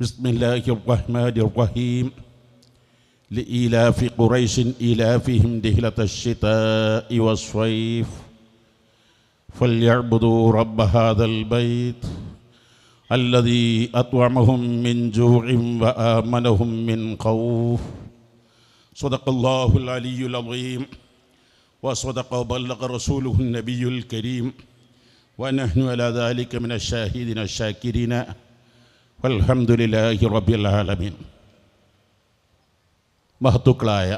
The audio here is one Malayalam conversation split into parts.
بسم الله الرحمن الرحيم. لإيلاف قريش إيلافهم رحلة الشتاء والصيف. فليعبدوا رب هذا البيت الذي أطعمهم من جوع وآمنهم من خوف. صدق الله العلي العظيم. وصدق وبلغ رسوله النبي الكريم. ونحن على ذلك من الشاهدين الشاكرين. അൽഹംദുലില്ലാഹി റബ്ബിൽ ആലമീൻ. മഹത്തുക്കളായ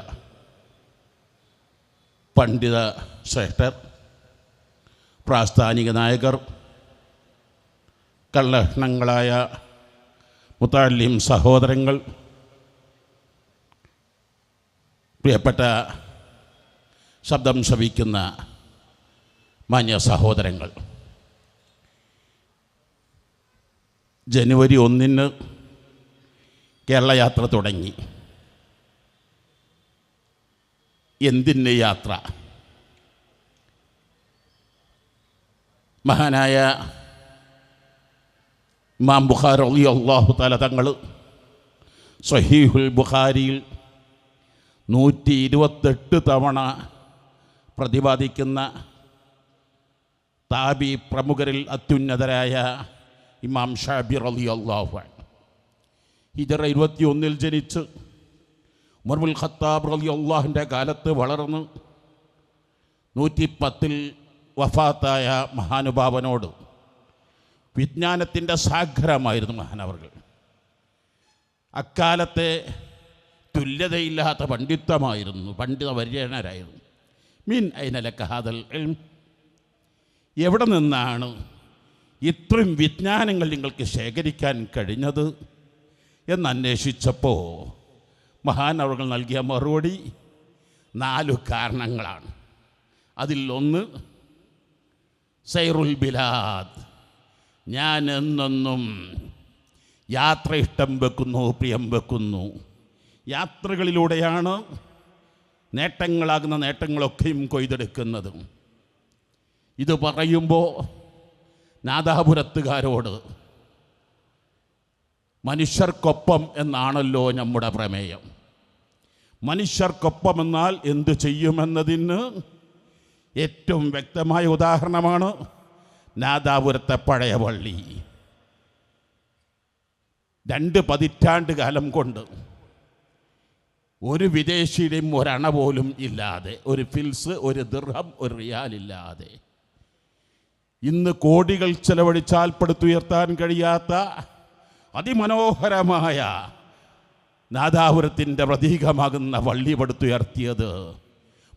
പണ്ഡിത ശ്രേഷ്ഠർ പ്രാസ്ഥാനിക നായകർ കള്ളഹണങ്ങളായ മുത്താലിം സഹോദരങ്ങൾ പ്രിയപ്പെട്ട ശബ്ദം ശവിക്കുന്ന മാന്യ സഹോദരങ്ങൾ. ജനുവരി ഒന്നിന് കേരള യാത്ര തുടങ്ങി. എന്തിന്റെ യാത്ര? മഹാനായ ഇമാം ബുഖാർ അലി അള്ളാഹു തല തങ്ങൾ സഹീഹുൽ ബുഖാരിയിൽ നൂറ്റി ഇരുപത്തെട്ട് തവണ പ്രതിപാദിക്കുന്ന താബി പ്രമുഖരിൽ അത്യുന്നതരായ ഇമാം ഷാബിർ അലി അള്ളാഹു ഹിജറ ഇരുപത്തിയൊന്നിൽ ജനിച്ച് ഉമർമുൽ ഖത്താബ് അലി അള്ളാഹിന്റെ കാലത്ത് വളർന്ന് നൂറ്റി പത്തിൽ വഫാത്തായ മഹാനുഭാവനോട് വിജ്ഞാനത്തിന്റെ സാഗരമായിരുന്നു മഹാനവർകൾ അക്കാലത്തെ തുല്യതയില്ലാത്ത പണ്ഡിത്തമായിരുന്നു പണ്ഡിത വര്യണരായിരുന്നു മീൻ അതിനല്ല ഹാദൽ ഇൽം. എവിടെ നിന്നാണ് ഇത്രയും വിജ്ഞാനങ്ങൾ നിങ്ങൾക്ക് ശേഖരിക്കാൻ കഴിഞ്ഞത്? എന്നന്വേഷിച്ചപ്പോൾ മഹാനവകൾ നൽകിയ മറുപടി നാലു കാരണങ്ങളാണ്. അതിലൊന്ന് സൈറുൽ ബിലാദ്. ഞാൻ എന്നെന്നും യാത്ര ഇഷ്ടം വെക്കുന്നു പ്രിയം വെക്കുന്നു. യാത്രകളിലൂടെയാണ് നേട്ടങ്ങളാകുന്ന നേട്ടങ്ങളൊക്കെയും കൊയ്തെടുക്കുന്നത്. ഇത് പറയുമ്പോൾ നാദാപുരത്തുകാരോട് മനുഷ്യർക്കൊപ്പം എന്നാണല്ലോ നമ്മുടെ പ്രമേയം. മനുഷ്യർക്കൊപ്പം എന്നാൽ എന്ത് ചെയ്യുമെന്നതിന് ഏറ്റവും വ്യക്തമായ ഉദാഹരണമാണ് നാദാപുരത്തെ പഴയ പള്ളി. രണ്ട് പതിറ്റാണ്ട് കാലം കൊണ്ട് ഒരു വിദേശിയുടെയും ഒരണ പോലും ഇല്ലാതെ ഒരു ഫിൽസ് ഒരു ദൃഹം ഒരു റിയാലില്ലാതെ ഇന്ന് കോടികൾ ചെലവഴിച്ചാൽ പടുത്തുയർത്താൻ കഴിയാത്ത അതിമനോഹരമായ നാദാപുരത്തിന്റെ പ്രതീകമാകുന്ന വള്ളി പടുത്തുയർത്തിയത്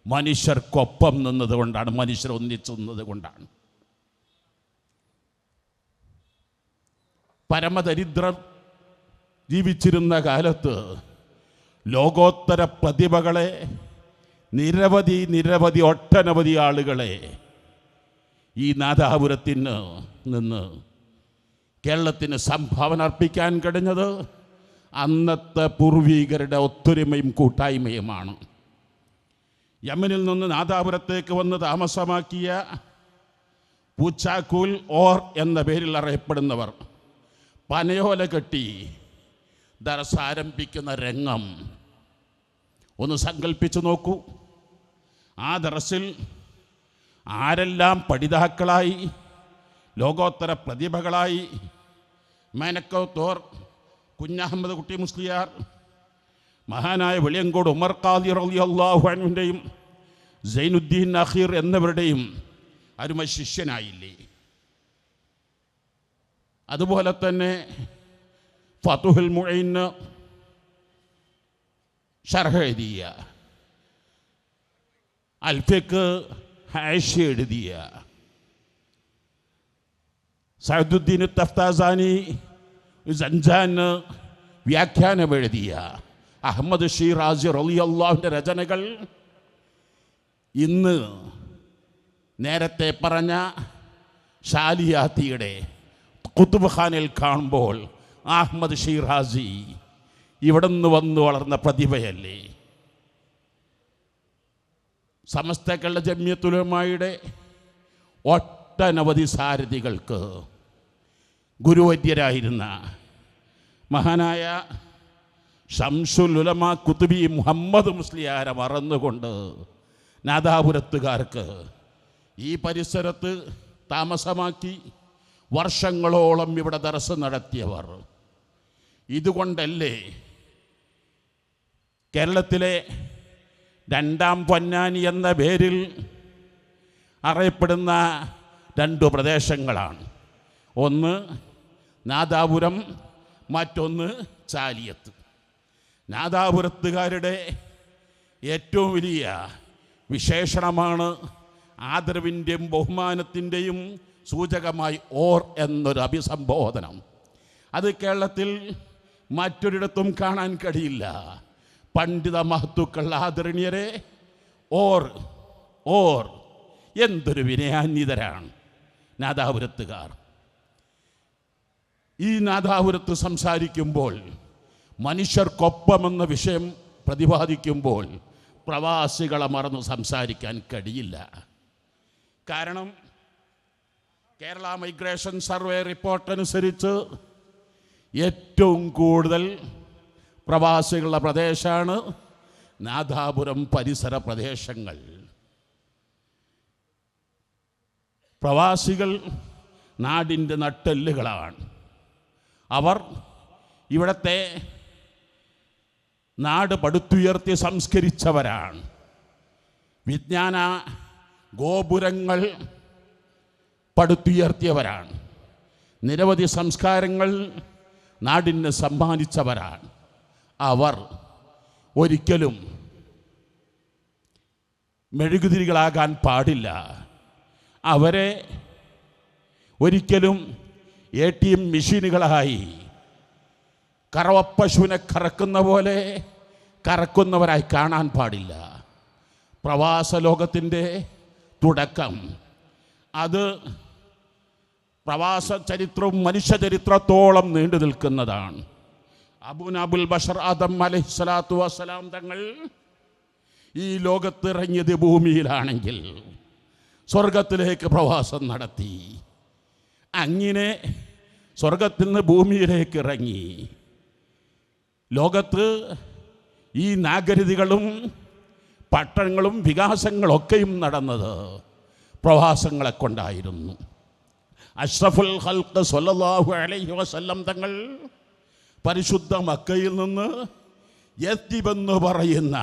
മനുഷ്യർക്കൊപ്പം നിന്നതുകൊണ്ടാണ് മനുഷ്യർ ഒന്നിച്ചു നിന്നതുകൊണ്ടാണ്. പരമദരിദ്രം ജീവിച്ചിരുന്ന കാലത്ത് ലോകോത്തര പ്രതിഭകളെ നിരവധി നിരവധി ഒട്ടനവധി ആളുകളെ ഈ നാദാപുരത്തിന് നിന്ന് കേരളത്തിന് സംഭാവന അർപ്പിക്കാൻ കഴിഞ്ഞത് അന്നത്തെ പൂർവീകരുടെ ഒത്തൊരുമയും കൂട്ടായ്മയുമാണ്. യമനിൽ നിന്ന് നാദാപുരത്തേക്ക് വന്ന് താമസമാക്കിയ പൂച്ചാക്കൂൽ ഓർ എന്ന പേരിൽ അറിയപ്പെടുന്നവർ പനയോല കെട്ടി ദർസ് ആരംഭിക്കുന്ന രംഗം ഒന്ന് സങ്കല്പിച്ചു നോക്കൂ. ആ ദർസിൽ ആരെല്ലാം പഠിതാക്കളായി ലോകോത്തര പ്രതിഭകളായി മേനക്കോത്തോർ കുഞ്ഞഹമ്മദ് കുട്ടി മുസ്ലിയാർ മഹാനായ വെളിയങ്കോട് ഉമർ ഖാദി അലി അള്ളാഹുവിന്റെയും സൈനുദ്ദീൻ അഖീർ എന്നിവരുടെയും അരുമ ശിഷ്യനായില്ലേ? അതുപോലെ തന്നെ ഫതുഹുൽ മുഴൈന് ഷർഹ എഴുതിയ അൽഫയ്ക്ക് ഹാഷ എഴുതിയ. സഹദുദ്ദീൻ തഫ്താസാനി സഞ്ജാന് വ്യാഖ്യാനം എഴുതിയ. അഹമ്മദ് ഷീറാജി റലി അള്ളാഹുവിന്റെ രചനകൾ. ഇന്ന് നേരത്തെ പറഞ്ഞ ഷാലിയാത്തിയുടെ കുത്തുബ് ഖാനിൽ കാണുമ്പോൾ അഹമ്മദ് ഷീറാസി നിന്ന് വന്നു വളർന്ന പ്രതിഭയല്ലേ? സമസ്തക്കളുടെ ജമ്യത്തുലമായുടെ ഒട്ടനവധി സാരഥികൾക്ക് ഗുരുവര്യരായിരുന്ന മഹാനായ ഷംസുലുലമ കുത്തുബി മുഹമ്മദ് മുസ്ലിയാരെ മറന്നുകൊണ്ട് നാദാപുരത്തുകാർക്ക് ഈ പരിസരത്ത് താമസമാക്കി വർഷങ്ങളോളം ഇവിടെ ദർശ നടത്തിയവർ. ഇതുകൊണ്ടല്ലേ കേരളത്തിലെ രണ്ടാം പൊന്നാനി എന്ന പേരിൽ അറിയപ്പെടുന്ന രണ്ടു പ്രദേശങ്ങളാണ്. ഒന്ന് നാദാപുരം മറ്റൊന്ന് ചാലിയത്ത്. നാദാപുരത്തുകാരുടെ ഏറ്റവും വലിയ വിശേഷണമാണ് ആദരവിന്റെയും ബഹുമാനത്തിന്റെയും സൂചകമായി ഓർ എന്നൊരു അഭിസംബോധനം. അത് കേരളത്തിൽ മറ്റൊരിടത്തും കാണാൻ കഴിയില്ല. പണ്ഡിത മഹത്തുക്കൾ ആദരണീയരെ ഓർ ഓർ എന്തൊരു വിനയാന്വിതരാണ് നാദാപുരത്തുകാർ. ഈ നാദാപുരത്ത് സംസാരിക്കുമ്പോൾ മനുഷ്യർക്കൊപ്പമെന്ന വിഷയം പ്രതിപാദിക്കുമ്പോൾ പ്രവാസികളെ മറന്നു സംസാരിക്കാൻ കഴിയില്ല. കാരണം കേരള മൈഗ്രേഷൻ സർവേ റിപ്പോർട്ടനുസരിച്ച് ഏറ്റവും കൂടുതൽ പ്രവാസികളുടെ പ്രദേശമാണ് നാദാപുരം പരിസര പ്രദേശങ്ങൾ. പ്രവാസികൾ നാടിന്റെ നട്ടെല്ലുകളാണ്. അവർ ഇവിടത്തെ നാട് പടുത്തുയർത്തി സംസ്കരിച്ചവരാണ്. വിജ്ഞാന ഗോപുരങ്ങൾ പടുത്തുയർത്തിയവരാണ്. നിരവധി സംസ്കാരങ്ങൾ നാടിന് സമ്മാനിച്ചവരാണ്. അവർ ഒരിക്കലും മെഴുകുതിരികളാകാൻ പാടില്ല. അവരെ ഒരിക്കലും എ ടി എം മെഷീനുകളായി കറവപ്പശുവിനെ കറക്കുന്ന പോലെ കറക്കുന്നവരായി കാണാൻ പാടില്ല. പ്രവാസ ലോകത്തിന്റെ തുടക്കം. അത് പ്രവാസ ചരിത്രവും മനുഷ്യ ചരിത്രത്തോളം നീണ്ടു നിൽക്കുന്നതാണ്. അബുനാബുൽ ബഷർ ആദം അലഹി സ്വലാത്തു വസ്സലാം തങ്ങൾ ഈ ലോകത്തിറങ്ങിയത് ഭൂമിയിലാണെങ്കിൽ സ്വർഗത്തിലേക്ക് പ്രവാസം നടത്തി. അങ്ങനെ സ്വർഗത്തിൽ നിന്ന് ഭൂമിയിലേക്ക് ഇറങ്ങി. ലോകത്ത് ഈ നാഗരിതികളും പട്ടണങ്ങളും വികാസങ്ങളൊക്കെയും നടന്നത് പ്രവാസങ്ങളെ കൊണ്ടായിരുന്നു. അഷ്റഫുൽ ഹൽക്ക് സൊല്ലാഹു അലൈഹി വസല്ലം തങ്ങൾ പരിശുദ്ധ മക്കയിൽ നിന്ന് എത്തിവെന്ന് പറയുന്ന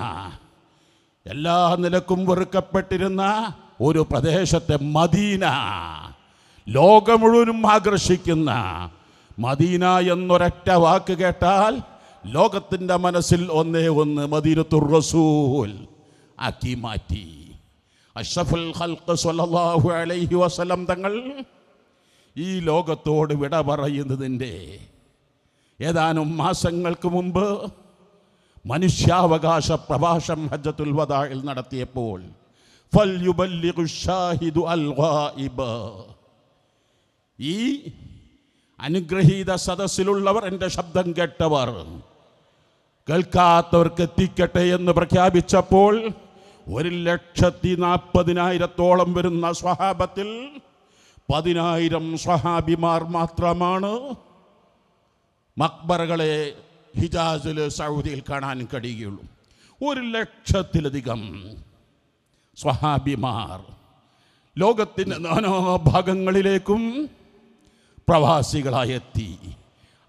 എല്ലാ നിലക്കും വെറുക്കപ്പെട്ടിരുന്ന ഒരു പ്രദേശത്തെ മദീന ലോകം മുഴുവനും ആകർഷിക്കുന്ന മദീന എന്നൊരൊറ്റ വാക്ക് കേട്ടാൽ ലോകത്തിന്റെ മനസ്സിൽ ഒന്നേ ഒന്ന് മദീനത്തുർ റസൂൽ ആക്കി മാറ്റി. അഷഫുൽ ഹൽക്ക് അലൈഹി വസല്ലം തങ്ങൾ ഈ ലോകത്തോട് വിട പറയുന്നതിന്റെ ഏതാനും മാസങ്ങൾക്ക് മുമ്പ് മനുഷ്യാവകാശ പ്രഭാഷം ഹജ്ജത്തുൽ വദായിൽ നടത്തിയപ്പോൾ. ഈ അനുഗ്രഹീത സദസ്സിലുള്ളവർ എന്റെ ശബ്ദം കേട്ടവർ കേൾക്കാത്തവർക്ക് എത്തിക്കട്ടെ എന്ന് പ്രഖ്യാപിച്ചപ്പോൾ ഒരു ലക്ഷത്തി നാൽപ്പതിനായിരത്തോളം വരുന്ന സ്വഹാബത്തിൽ പതിനായിരം സ്വഹാബിമാർ മാത്രമാണ് മക്ബറകളെ ഹിജാസിൽ സൗദിയിൽ കാണാൻ കഴിയുകയുള്ളൂ ഒരു ലക്ഷത്തിലധികം സ്വഹാബിമാർ ലോകത്തിന്റെ നാനാഭാഗങ്ങളിലേക്കും പ്രവാസികളായി എത്തി.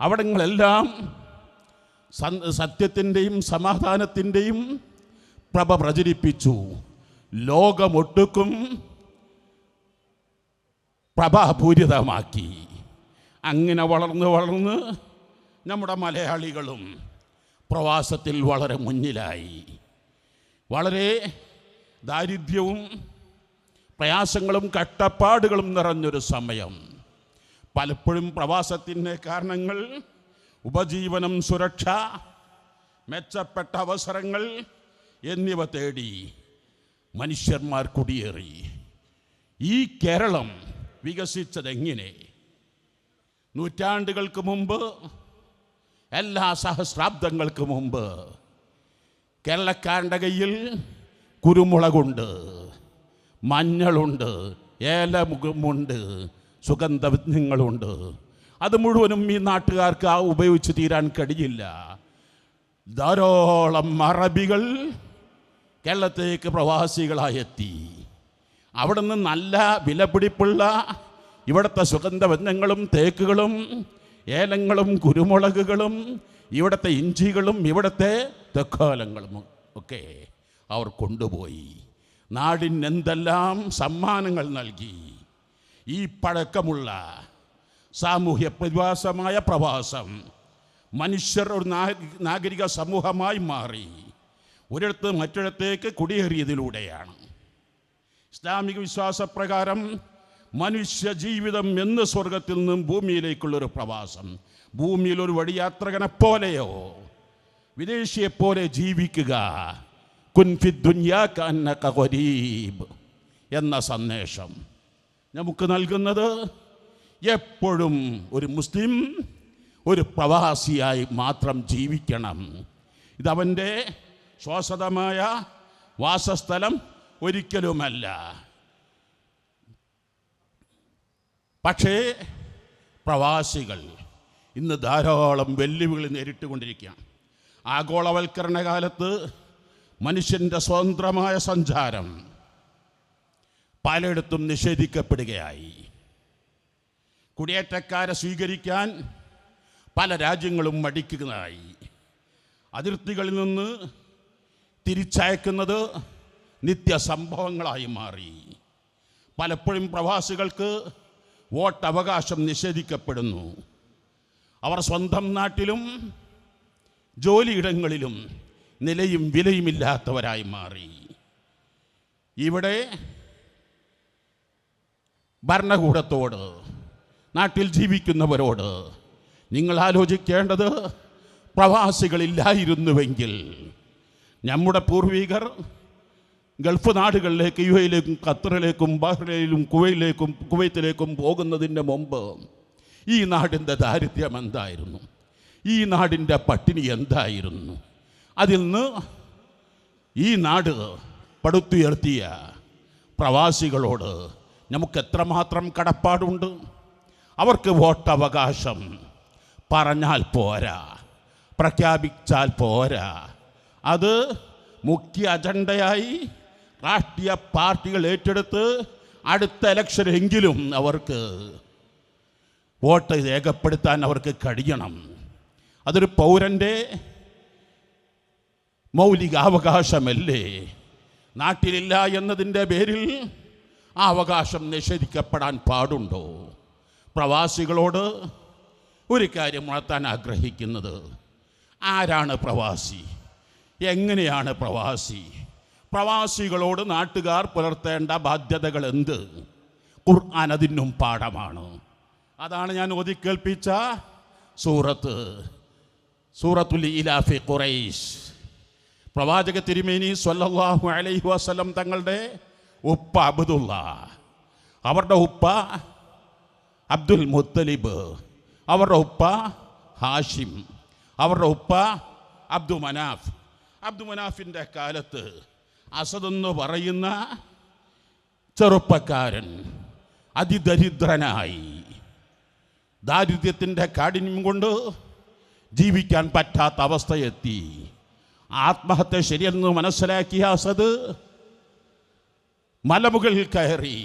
അവിടങ്ങളെല്ലാം സത്യത്തിന്റെയും സമാധാനത്തിന്റെയും പ്രഭ പ്രചരിപ്പിച്ചു. ലോകമൊട്ടുക്കും പ്രഭാപൂരിതമാക്കി. അങ്ങനെ വളർന്ന് വളർന്ന് നമ്മുടെ മലയാളികളും പ്രവാസത്തിൽ വളരെ മുന്നിലായി. വളരെ ദാരിദ്ര്യവും പ്രയാസങ്ങളും കട്ടപ്പാടുകളും നിറഞ്ഞൊരു സമയം. പലപ്പോഴും പ്രവാസത്തിന്റെ കാരണങ്ങൾ ഉപജീവനം സുരക്ഷ മെച്ചപ്പെട്ട അവസരങ്ങൾ എന്നിവ തേടി മനുഷ്യന്മാർ കുടിയേറി. ഈ കേരളം വികസിച്ചതെങ്ങനെ? നൂറ്റാണ്ടുകൾക്ക് മുമ്പ് എല്ലാ സഹസ്രാബ്ദങ്ങൾക്ക് മുമ്പ് കേരളക്കാരന്റെ കയ്യിൽ കുരുമുളകുണ്ട് മഞ്ഞളുണ്ട് ഏലമുഖമുണ്ട് സുഗന്ധവിഘ്നങ്ങളുണ്ട്. അത് മുഴുവനും ഈ നാട്ടുകാർക്ക് ആ ഉപയോഗിച്ച് തീരാൻ കഴിയില്ല. ധാരാളം അറബികൾ കേരളത്തിലേക്ക് പ്രവാസികളായി എത്തി നല്ല വിലപിടിപ്പുള്ള ഇവിടുത്തെ സുഗന്ധവ്യഞ്ജനങ്ങളും തേക്കുകളും ഏലങ്ങളും കുരുമുളകുകളും ഇവിടുത്തെ ഇഞ്ചികളും ഇവിടുത്തെ തെക്കാലങ്ങളും ഒക്കെ അവർ കൊണ്ടുപോയി. നാടിന് എന്തെല്ലാം സമ്മാനങ്ങൾ നൽകി. ഈ പഴക്കമുള്ള സാമൂഹ്യ പ്രതിഭാസമായ പ്രവാസം മനുഷ്യർ ഒരു നാഗരിക സമൂഹമായി മാറി. ഒരിടത്ത് മറ്റൊരിടത്തേക്ക് കുടിയേറിയതിലൂടെയാണ്. ഇസ്ലാമിക വിശ്വാസപ്രകാരം മനുഷ്യ ജീവിതം എന്ന് സ്വർഗത്തിൽ നിന്നും ഭൂമിയിലേക്കുള്ളൊരു പ്രവാസം. ഭൂമിയിൽ ഒരു വഴിയാത്രകനെ പോലെയോ? വിദേശിയെപ്പോലെ ജീവിക്കുക. കുൻഫി ദുന്യാ കന്നക ഗരീബ് എന്ന സന്ദേശം നമുക്ക് നൽകുന്നത് എപ്പോഴും ഒരു മുസ്ലിം ഒരു പ്രവാസിയായി മാത്രം ജീവിക്കണം. ഇതവന്റെ ശ്വാസതമായ വാസസ്ഥലം ഒരിക്കലുമല്ല. പക്ഷേ പ്രവാസികൾ ഇന്ന് ധാരാളം വെല്ലുവിളി നേരിട്ടുകൊണ്ടിരിക്കുകയാണ്. ആഗോളവൽക്കരണ കാലത്ത് മനുഷ്യന്റെ സ്വതന്ത്രമായ സഞ്ചാരം പലയിടത്തും നിഷേധിക്കപ്പെടുകയായി. കുടിയേറ്റക്കാരെ സ്വീകരിക്കാൻ പല രാജ്യങ്ങളും മടിക്കുന്നതായി. അതിർത്തികളിൽ നിന്ന് തിരിച്ചയക്കുന്നത് നിത്യസംഭവങ്ങളായി മാറി. പലപ്പോഴും പ്രവാസികൾക്ക് വോട്ടവകാശം നിഷേധിക്കപ്പെടുന്നു. അവർ സ്വന്തം നാട്ടിലും ജോലിയിടങ്ങളിലും നിലയും വിലയുമില്ലാത്തവരായി മാറി. ഇവിടെ ഭരണകൂടത്തോട് നാട്ടിൽ ജീവിക്കുന്നവരോട് നിങ്ങൾ ആലോചിക്കേണ്ടത് പ്രവാസികളില്ലായിരുന്നുവെങ്കിൽ നമ്മുടെ പൂർവികർ ഗൾഫ് നാടുകളിലേക്ക് യു എയിലേക്കും ഖത്തറിലേക്കും ബഹ്റൈനിലും കുവൈറ്റിലേക്കും കുവൈത്തിലേക്കും പോകുന്നതിന് മുമ്പ് ഈ നാടിന്റെ ദാരിദ്ര്യം എന്തായിരുന്നു? ഈ നാടിന്റെ പട്ടിണി എന്തായിരുന്നു? അതിൽ നിന്ന് ഈ നാട് പടുത്തുയർത്തിയ പ്രവാസികളോട് നമുക്ക് എത്രമാത്രം കടപ്പാടുണ്ട്? അവർക്ക് വോട്ടവകാശം പറഞ്ഞാൽ പോരാ പ്രഖ്യാപിച്ചാൽ പോരാ. അത് മുഖ്യ അജണ്ടയായി രാഷ്ട്രീയ പാർട്ടികൾ ഏറ്റെടുത്ത് അടുത്ത ഇലക്ഷനെങ്കിലും അവർക്ക് വോട്ട് രേഖപ്പെടുത്താൻ അവർക്ക് കഴിയണം. അതൊരു പൗരന്റെ മൗലിക അവകാശമല്ലേ നാട്ടിലില്ല എന്നതിന്റെ പേരിൽ ആ അവകാശം നിഷേധിക്കപ്പെടാൻ പാടുണ്ടോ? പ്രവാസികളോട് ഒരു കാര്യം ഉണർത്താൻ ആഗ്രഹിക്കുന്നത് ആരാണ് പ്രവാസി? എങ്ങനെയാണ് പ്രവാസി? പ്രവാസികളോട് നാട്ടുകാർ പുലർത്തേണ്ട ബാധ്യതകൾ എന്ത്? ഖുർആൻ അതിനും പാഠമാണ്. അതാണ് ഞാൻ ഒതുക്കേൽപ്പിച്ച സൂറത്ത്. സൂറത്തുൽ ഇലാഫി ഖുറൈസ് പ്രവാചക തിരുമേനി സ്വല്ലല്ലാഹു അലൈഹി വസല്ലം തങ്ങളുടെ ഉപ്പ അബ്ദുള്ള. അവരുടെ ഉപ്പ അബ്ദുൽ മുത്തലിബ്. അവരുടെ ഉപ്പ ഹാഷിം. അവരുടെ ഉപ്പ അബ്ദു മനാഫ്. അബ്ദു മനാഫിന്റെ കാലത്ത് അസദ് എന്ന് പറയുന്ന ചെറുപ്പക്കാരൻ അതിദരിദ്രനായി. ദാരിദ്ര്യത്തിന്റെ കാഠിന്യം കൊണ്ട് ജീവിക്കാൻ പറ്റാത്ത അവസ്ഥയെത്തി. ആത്മഹത്യ ശരിയെന്ന് മനസ്സിലാക്കിയ അസദ് മലമുകളിൽ കയറി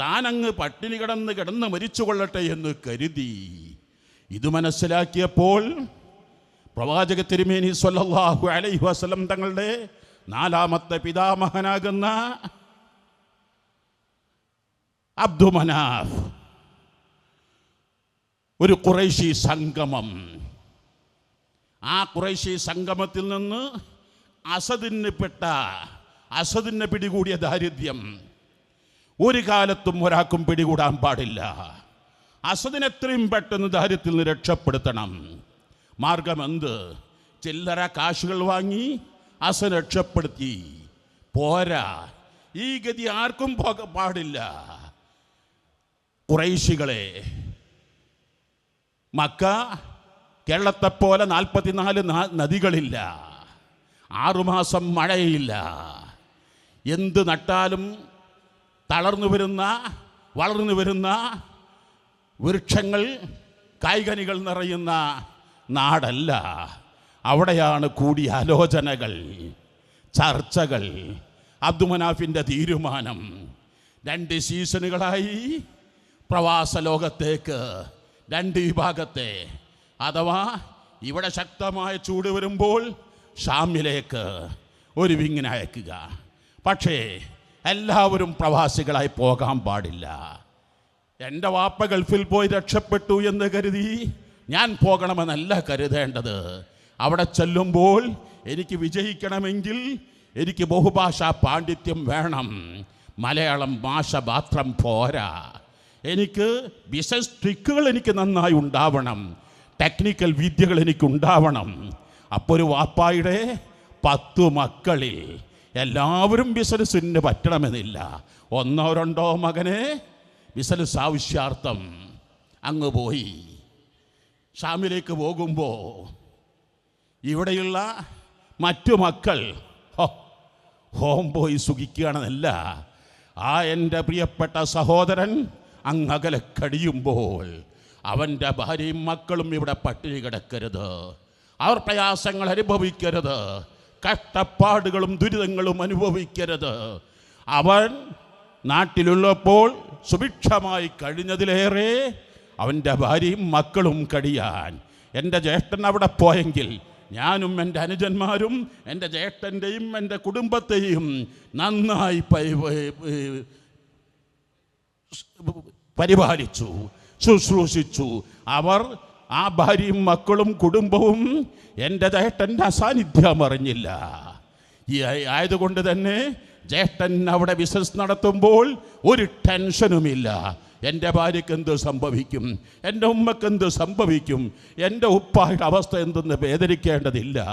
താനങ്ങ് പട്ടിണി കിടന്ന് കിടന്ന് മരിച്ചു കൊള്ളട്ടെ എന്ന് കരുതി. ഇത് മനസ്സിലാക്കിയപ്പോൾ പ്രവാചക തിരുമേനി സ്വല്ലല്ലാഹു അലൈഹി വസ്ലം തങ്ങളുടെ നാലാമത്തെ പിതാമഹനാകുന്ന അബ്ദുമനാഫ് ഒരു കുറേശി സംഗമം. ആ കുറേശി സംഗമത്തിൽ നിന്ന് അസദിന് പെട്ട അസദിനെ പിടികൂടിയ ദാരിദ്ര്യം ഒരു കാലത്തും ഒരാൾക്കും പിടികൂടാൻ പാടില്ല. അസദിനെ എത്രയും പെട്ടെന്ന് ദാരിദ്ര്യത്തിൽ നിന്ന് രക്ഷപ്പെടുത്തണം. മാർഗമെന്ത് ചില്ലറ കാശുകൾ വാങ്ങി അസൻ രക്ഷപ്പെടുത്തി. പോരാ. ഈ ഗതി ആർക്കും പാടില്ല. കുറൈശികളെ മക്ക കേരളത്തെപ്പോലെ നാൽപ്പത്തിനാല് നാ- നദികളില്ല. ആറുമാസം മഴയില്ല. എന്ത് നട്ടാലും തളർന്നു വരുന്ന വളർന്നു വരുന്ന വൃക്ഷങ്ങൾ കായികനികൾ നിറയുന്ന നാടല്ല. അവിടെയാണ് കൂടിയാലോചനകൾ ചർച്ചകൾ അബ്ദുമനാഫിന്റെ തീരുമാനം. രണ്ട് സീസണുകളായി പ്രവാസ ലോകത്തേക്ക് രണ്ട് വിഭാഗത്തെ. അഥവാ ഇവിടെ ശക്തമായ ചൂട് വരുമ്പോൾ ഷാമിലേക്ക് ഒരു വിങ്ങിനെ അയക്കുക. പക്ഷേ എല്ലാവരും പ്രവാസികളായി പോകാൻ പാടില്ല. എന്റെ വാപ്പ ഗൾഫിൽ പോയി രക്ഷപ്പെട്ടു എന്ന് കരുതി ഞാൻ പോകണമെന്നല്ല കരുതേണ്ടത്. അവിടെ ചെല്ലുമ്പോൾ എനിക്ക് വിജയിക്കണമെങ്കിൽ എനിക്ക് ബഹുഭാഷാ പാണ്ഡിത്യം വേണം. മലയാളം ഭാഷ മാത്രം പോരാ. എനിക്ക് ബിസിനസ് ട്രിക്കുകൾ എനിക്ക് നന്നായി ഉണ്ടാവണം. ടെക്നിക്കൽ വിദ്യകൾ എനിക്ക് ഉണ്ടാവണം. അപ്പോൾ ഒരു വാപ്പായുടെ പത്തു മക്കളിൽ എല്ലാവരും ബിസിനസ്സിന് പറ്റണമെന്നില്ല. ഒന്നോ രണ്ടോ മകനെ ബിസിനസ് ആവശ്യാർത്ഥം അങ്ങ് പോയി. ഷാമിലേക്ക് പോകുമ്പോൾ ഇവിടെയുള്ള മറ്റു മക്കൾ ഹോം പോയി സുഖിക്കുകയാണെന്നല്ല. ആ എന്റെ പ്രിയപ്പെട്ട സഹോദരൻ അങ്ങകലെ കടിയുമ്പോൾ അവന്റെ ഭാര്യയും മക്കളും ഇവിടെ പട്ടിണി കിടക്കരുത്. അവർ പ്രയാസങ്ങൾ അനുഭവിക്കരുത്. കഷ്ടപ്പാടുകളും ദുരിതങ്ങളും അനുഭവിക്കരുത്. അവൻ നാട്ടിലുള്ളപ്പോൾ സുഭിക്ഷമായി കഴിഞ്ഞതിലേറെ അവന്റെ ഭാര്യയും മക്കളും കടിയാൻ എന്റെ ജ്യേഷ്ഠൻ അവിടെ പോയെങ്കിൽ ഞാനും എന്റെ അനുജന്മാരും എന്റെ ജ്യേഷ്ഠന്റെയും എന്റെ കുടുംബത്തെയും നന്നായി പരി- പരി- പരിപാലിച്ചു ശുശ്രൂഷിച്ചു. അവർ ആ ഭാര്യയും മക്കളും കുടുംബവും എന്റെ ജ്യേഷ്ഠന്റെ അസാന്നിധ്യം അറിഞ്ഞില്ല. ഈ ആയ- ആയതുകൊണ്ട് തന്നെ ജ്യേഷ്ഠൻ അവിടെ ബിസിനസ് നടത്തുമ്പോൾ ഒരു ടെൻഷനുമില്ല എന്റെ ഭാര്യയ്ക്ക് എന്ത് സംഭവിക്കും? എന്റെ ഉമ്മക്ക് എന്ത് സംഭവിക്കും? എന്റെ ഉപ്പായുടെ അവസ്ഥ എന്തെന്ന് വേദനിക്കേണ്ടതില്ല.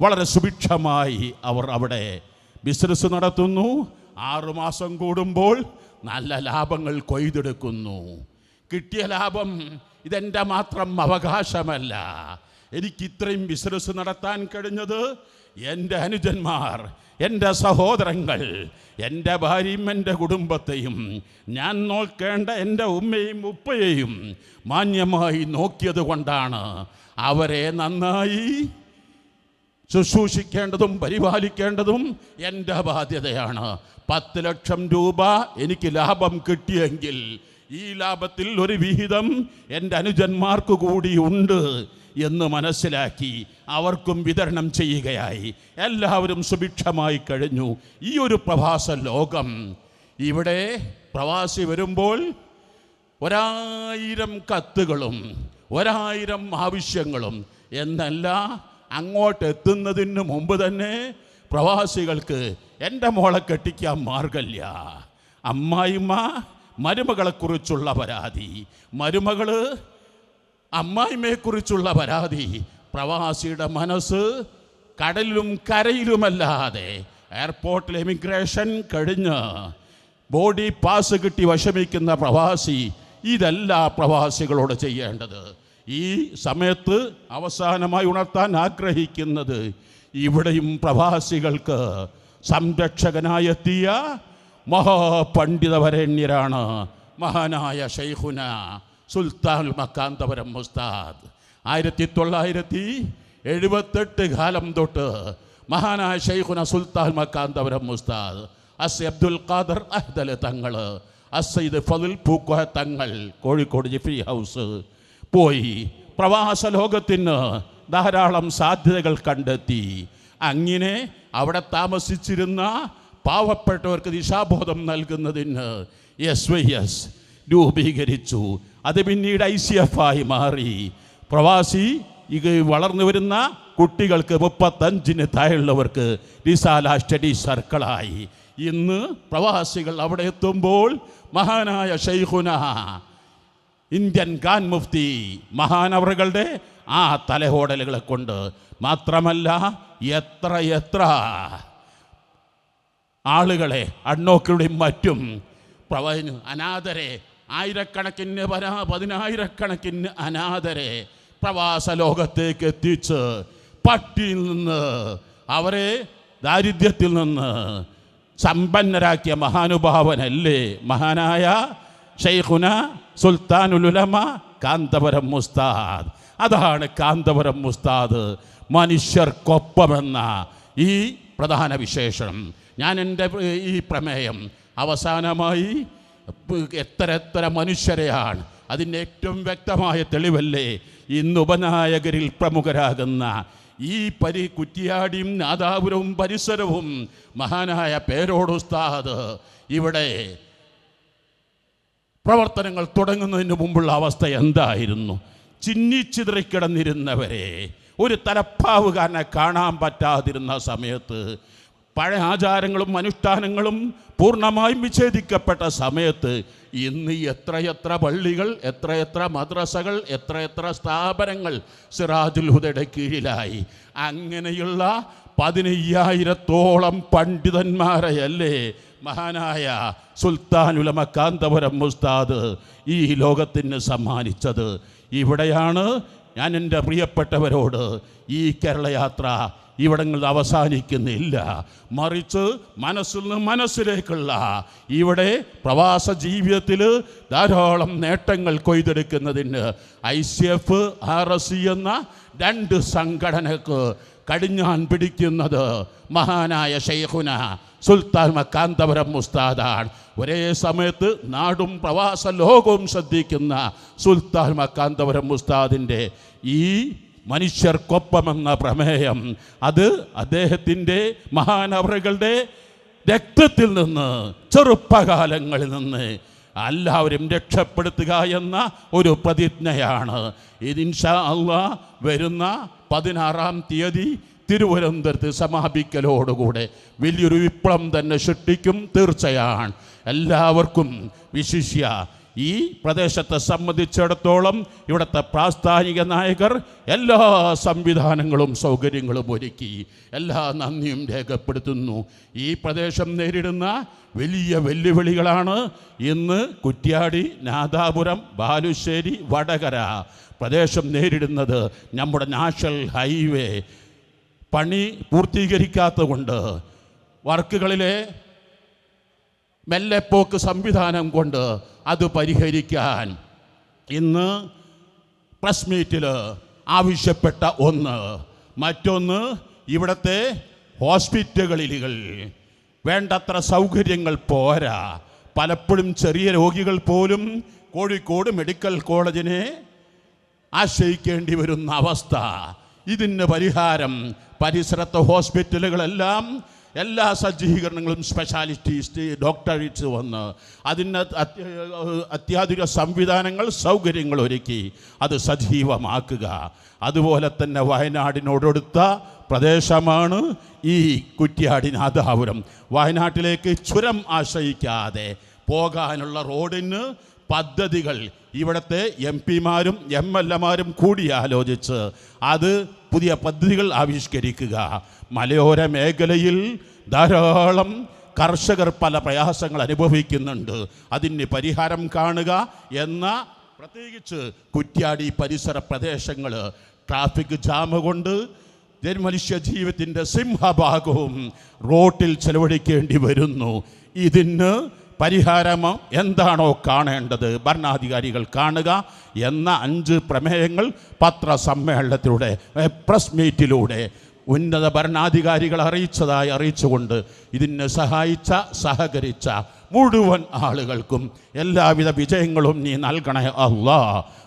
വളരെ സുഭിക്ഷമായി അവർ അവിടെ ബിസിനസ് നടത്തുന്നു. ആറുമാസം കൂടുമ്പോൾ നല്ല ലാഭങ്ങൾ കൊയ്തെടുക്കുന്നു. കിട്ടിയ ലാഭം ഇതെന്റെ മാത്രം അവകാശമല്ല. എനിക്ക് ഇത്രയും ബിസിനസ് നടത്താൻ കഴിഞ്ഞത് എന്റെ അനുജന്മാർ എന്റെ സഹോദരങ്ങൾ എന്റെ ഭാര്യയും എന്റെ കുടുംബത്തെയും. ഞാൻ നോക്കേണ്ട എന്റെ ഉമ്മയും ഉപ്പയെയും മാന്യമായി നോക്കിയത് കൊണ്ടാണ് അവരെ നന്നായി ശുശ്രൂഷിക്കേണ്ടതും പരിപാലിക്കേണ്ടതും എന്റെ ബാധ്യതയാണ്. പത്ത് ലക്ഷം രൂപ എനിക്ക് ലാഭം കിട്ടിയെങ്കിൽ ഈ ലാഭത്തിൽ ഒരു വിഹിതം എന്റെ അനുജന്മാർക്ക് കൂടി ഉണ്ട്. എന്ന് മനസ്സിലാക്കി അവർക്കും വിതരണം ചെയ്യുകയായി. എല്ലാവരും സുഭിക്ഷമായി കഴിഞ്ഞു. ഈ ഒരു പ്രവാസ ലോകം ഇവിടെ പ്രവാസി വരുമ്പോൾ ഒരായിരം കത്തുകളും ഒരായിരം ആവശ്യങ്ങളും എന്നല്ല അങ്ങോട്ട് എത്തുന്നതിന് മുമ്പ് തന്നെ പ്രവാസികൾക്ക് എന്റെ മോളെ കെട്ടിക്കാൻ മാർഗമില്ല. അമ്മായിമ്മ മരുമകളെക്കുറിച്ചുള്ള പരാതി. മരുമകൾ അമ്മായിമ്മയെക്കുറിച്ചുള്ള പരാതി. പ്രവാസിയുടെ മനസ്സ് കടലിലും കരയിലുമല്ലാതെ എയർപോർട്ടിൽ എമിഗ്രേഷൻ കഴിഞ്ഞ് ബോഡി പാസ് കിട്ടി വിഷമിക്കുന്ന പ്രവാസി ഇതല്ല പ്രവാസികളോട് ചെയ്യേണ്ടത്. ഈ സമയത്ത് അവസാനമായി ഉണർത്താൻ ആഗ്രഹിക്കുന്നത് ഇവിടെയും പ്രവാസികൾക്ക് സംരക്ഷകനായെത്തിയ മഹാപണ്ഡിതവരണ്യരാണ് മഹാനായ ഷെയ്ഖുന സുൽത്താൻ മക്കാന്തപുരം മുസ്താദ്. ആയിരത്തി തൊള്ളായിരത്തി എഴുപത്തെട്ട് കാലം തൊട്ട് മഹാനായ ഷെയ്ഖുന സുൽത്താൻ മക്കാന്തപുരം മുസ്താദ്. അസ് അബ്ദുൽ ഖാദർ അഹ്ദൽ തങ്ങൾ അസൈദ് ഫതുൽ പൂക്ക തങ്ങൾ കോഴിക്കോട് ജിഫി ഹൗസ് പോയി പ്രവാസ ലോകത്തിന് ധാരാളം സാധ്യതകൾ കണ്ടെത്തി. അങ്ങനെ അവിടെ താമസിച്ചിരുന്ന പാവപ്പെട്ടവർക്ക് ദിശാബോധം നൽകുന്നതിന് എസ് വൈ എസ് രൂപീകരിച്ചു. അത് പിന്നീട് ഐ സി എഫ് ആയി മാറി. പ്രവാസി ഇത് വളർന്നു വരുന്ന കുട്ടികൾക്ക് മുപ്പത്തഞ്ചിന് താഴെയുള്ളവർക്ക് റിസാല സ്റ്റഡി സർക്കിളായി. ഇന്ന് പ്രവാസികൾ അവിടെ എത്തുമ്പോൾ മഹാനായ ഷെയ്ഖുന ഇന്ത്യൻ ഖാൻ മുഫ്തി മഹാനവറുകളുടെ ആ തലഹോടലുകളെ കൊണ്ട് മാത്രമല്ല എത്ര എത്ര ആളുകളെ അണ്ണോക്കളുടെയും മറ്റും പ്രവ അനാഥരെ ആയിരക്കണക്കിന് പരാ പതിനായിരക്കണക്കിന് അനാഥരെ പ്രവാസ ലോകത്തേക്ക് എത്തിച്ച് പട്ടിയിൽ നിന്ന് അവരെ ദാരിദ്ര്യത്തിൽ നിന്ന് സമ്പന്നരാക്കിയ മഹാനുഭാവനല്ലേ? മഹാനായ ഷെയ്ഖുന സുൽത്താനുലുലമ കാന്തപുരം മുസ്താദ് അതാണ് കാന്തപുരം മുസ്താദ് മനുഷ്യർക്കൊപ്പമെന്ന ഈ പ്രധാന വിശേഷണം. ഞാൻ എന്റെ ഈ പ്രമേയം അവസാനമായി എത്ര എത്ര മനുഷ്യരെയാണ്. അതിന്റെ ഏറ്റവും വ്യക്തമായ തെളിവല്ലേ ഇന്ന് ഉപനായകരിൽ പ്രമുഖരാകുന്ന ഈ പരി കുറ്റിയാടിയും നാദാപുരവും പരിസരവും മഹാനായ പേരോടുസ്താദ് ഇവിടെ പ്രവർത്തനങ്ങൾ തുടങ്ങുന്നതിന് മുമ്പുള്ള അവസ്ഥ എന്തായിരുന്നു? ചിന്നിച്ചിതറിക്കിടന്നിരുന്നവരെ ഒരു തലപ്പാവുകാരനെ കാണാൻ പറ്റാതിരുന്ന സമയത്ത് പഴയ ആചാരങ്ങളും അനുഷ്ഠാനങ്ങളും പൂർണമായും വിച്ഛേദിക്കപ്പെട്ട സമയത്ത് ഇന്ന് എത്രയെത്ര പള്ളികൾ എത്രയെത്ര മദ്രസകൾ എത്രയെത്ര സ്ഥാപനങ്ങൾ സിറാജുൽ ഹുദയുടെ കീഴിലായി. അങ്ങനെയുള്ള പതിനയ്യായിരത്തോളം പണ്ഡിതന്മാരെയല്ലേ? മഹാനായ സുൽത്താനുലമ കാന്തപുരം മുസ്താദ് ഈ ലോകത്തിന് സമ്മാനിച്ചത്. ഇവിടെയാണ് ഞാൻ എന്റെ പ്രിയപ്പെട്ടവരോട് ഈ കേരളയാത്ര ഇവിടങ്ങളിൽ അവസാനിക്കുന്നില്ല. മറിച്ച് മനസ്സിൽ നിന്ന് മനസ്സിലേക്കുള്ള ഇവിടെ പ്രവാസ ജീവിതത്തിൽ ധാരാളം നേട്ടങ്ങൾ കൊയ്തെടുക്കുന്നതിന് I C F R S C എന്ന രണ്ട് സംഘടനക്ക് കടിഞ്ഞാൻ പിടിക്കുന്നത് മഹാനായ ഷെയ്ഖുന സുൽത്താൻ മക്കാന്തപുരം മുസ്താദാണ് ഒരേ സമയത്ത് നാടും പ്രവാസ ലോകവും ശ്രദ്ധിക്കുന്ന സുൽത്താൻ മക്കാന്തപുരം മുസ്താദിന്റെ ഈ മനുഷ്യർക്കൊപ്പമെന്ന പ്രമേയം. അത് അദ്ദേഹത്തിന്റെ മഹാനവറുകളുടെ രക്തത്തിൽ നിന്ന് ചെറുപ്പകാലങ്ങളിൽ നിന്ന് എല്ലാവരും രക്ഷപ്പെടുത്തുക എന്ന ഒരു പ്രതിജ്ഞയാണ്. ഇതിൻഷാ അള്ളാ വരുന്ന പതിനാറാം തീയതി തിരുവനന്തപുരത്ത് സമാപിക്കലോടുകൂടെ. വലിയൊരു വിപ്ലവം തന്നെ സൃഷ്ടിക്കും തീർച്ചയാണ്. എല്ലാവർക്കും വിശിഷ്യ ഈ പ്രദേശത്തെ സംബന്ധിച്ചിടത്തോളം ഇവിടുത്തെ പ്രാസ്ഥാനിക നായകർ എല്ലാ സംവിധാനങ്ങളും സൗകര്യങ്ങളും ഒരുക്കി എല്ലാ നന്ദിയും രേഖപ്പെടുത്തുന്നു. ഈ പ്രദേശം നേരിടുന്ന വലിയ വെല്ലുവിളികളാണ് ഇന്ന് കുറ്റ്യാടി നാദാപുരം ബാലുശ്ശേരി വടകര പ്രദേശം നേരിടുന്നത് നമ്മുടെ നാഷണൽ ഹൈവേ. പണി പൂർത്തീകരിക്കാത്തതുകൊണ്ട് വർക്കുകളിലെ മെല്ലെപ്പോക്ക് സംവിധാനം കൊണ്ട് അത് പരിഹരിക്കാൻ. ഇന്ന് പ്രസ് മീറ്റിൽ ആവശ്യപ്പെട്ട ഒന്ന് മറ്റൊന്ന് ഇവിടുത്തെ ഹോസ്പിറ്റലുകളിൽ വേണ്ടത്ര സൗകര്യങ്ങൾ പോരാ. പലപ്പോഴും ചെറിയ രോഗികൾ പോലും കോഴിക്കോട് മെഡിക്കൽ കോളേജിനെ ആശ്രയിക്കേണ്ടി വരുന്ന അവസ്ഥ. ഇതിന് പരിഹാരം പരിസരത്തെ ഹോസ്പിറ്റലുകളെല്ലാം എല്ലാ സജ്ജീകരണങ്ങളും സ്പെഷ്യാലിറ്റീസ് ഡോക്ടറേറ്റ്സ് വന്ന് അതിന് അത്യ- അത്യാധുനിക സംവിധാനങ്ങൾ സൗകര്യങ്ങൾ ഒരുക്കി അത് സജീവമാക്കുക. അതുപോലെ തന്നെ വയനാടിനോടടുത്ത പ്രദേശമാണ് ഈ കുറ്റ്യാടി നാദാപുരം വയനാട്ടിലേക്ക് ചുരം ആശ്രയിക്കാതെ പോകാനുള്ള റോഡിന് പദ്ധതികൾ. ഇവിടുത്തെ എം പിമാരും എം എൽ എമാരും കൂടി ആലോചിച്ച് അത് പുതിയ പദ്ധതികൾ ആവിഷ്കരിക്കുക. മലയോര മേഖലയിൽ ധാരാളം കർഷകർ പല പ്രയാസങ്ങൾ അനുഭവിക്കുന്നുണ്ട്. അതിന് പരിഹാരം കാണുക എന്ന പ്രത്യേകിച്ച് കുറ്റ്യാടി പരിസര പ്രദേശങ്ങൾ ട്രാഫിക് ജാമ് കൊണ്ട് മനുഷ്യ ജീവിതത്തിന്റെ സിംഹഭാഗവും റോട്ടിൽ ചെലവഴിക്കേണ്ടി വരുന്നു. ഇതിന് പരിഹാരം എന്താണോ കാണേണ്ടത്? ഭരണാധികാരികൾ കാണുക എന്ന അഞ്ച് പ്രമേയങ്ങൾ പത്രസമ്മേളനത്തിലൂടെ പ്രസ് മീറ്റിലൂടെ ഉന്നത ഭരണാധികാരികൾ അറിയിച്ചതായി അറിയിച്ചുകൊണ്ട് ഇതിനെ സഹായിച്ച സഹകരിച്ച മുഴുവൻ ആളുകൾക്കും എല്ലാവിധ വിജയങ്ങളും നീ നൽകണേ അല്ലാ